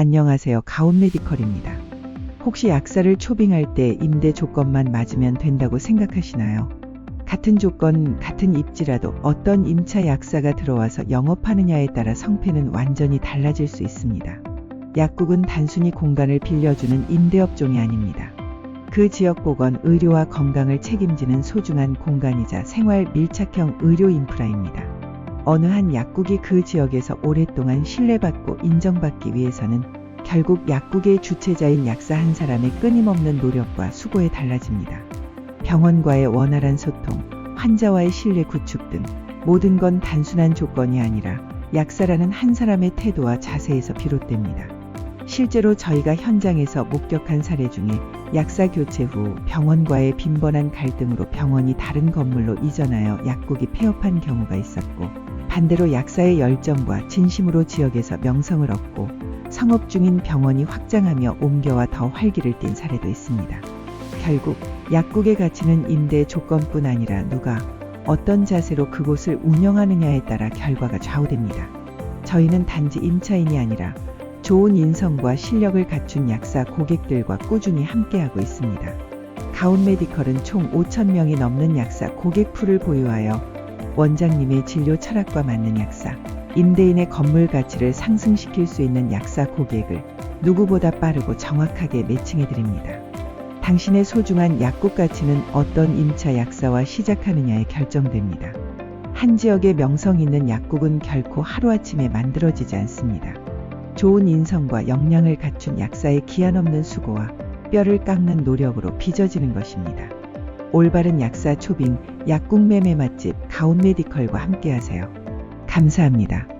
안녕하세요. 가온 메디컬입니다. 혹시 약사를 초빙할 때 임대 조건만 맞으면 된다고 생각하시나요? 같은 조건, 같은 입지라도 어떤 임차 약사가 들어와서 영업하느냐에 따라 성패는 완전히 달라질 수 있습니다. 약국은 단순히 공간을 빌려주는 임대업종이 아닙니다. 그 지역 보건, 의료와 건강을 책임지는 소중한 공간이자 생활 밀착형 의료 인프라입니다. 어느 한 약국이 그 지역에서 오랫동안 신뢰받고 인정받기 위해서는 결국 약국의 주체자인 약사 한 사람의 끊임없는 노력과 수고에 달라집니다. 병원과의 원활한 소통, 환자와의 신뢰 구축 등 모든 건 단순한 조건이 아니라 약사라는 한 사람의 태도와 자세에서 비롯됩니다. 실제로 저희가 현장에서 목격한 사례 중에 약사 교체 후 병원과의 빈번한 갈등으로 병원이 다른 건물로 이전하여 약국이 폐업한 경우가 있었고 반대로 약사의 열정과 진심으로 지역에서 명성을 얻고 성업 중인 병원이 확장하며 옮겨와 더 활기를 띈 사례도 있습니다. 결국 약국의 가치는 임대 조건뿐 아니라 누가 어떤 자세로 그곳을 운영하느냐에 따라 결과가 좌우됩니다. 저희는 단지 임차인이 아니라 좋은 인성과 실력을 갖춘 약사 고객들과 꾸준히 함께하고 있습니다. 가온 메디컬은 총 5,000명이 넘는 약사 고객 풀을 보유하여 원장님의 진료 철학과 맞는 약사, 임대인의 건물 가치를 상승시킬 수 있는 약사 고객을 누구보다 빠르고 정확하게 매칭해 드립니다. 당신의 소중한 약국 가치는 어떤 임차 약사와 시작하느냐에 결정됩니다. 한 지역의 명성 있는 약국은 결코 하루아침에 만들어지지 않습니다. 좋은 인성과 역량을 갖춘 약사의 기한 없는 수고와 뼈를 깎는 노력으로 빚어지는 것입니다. 올바른 약사 초빙 약국 매매 맛집 가온 메디컬과 함께하세요. 감사합니다.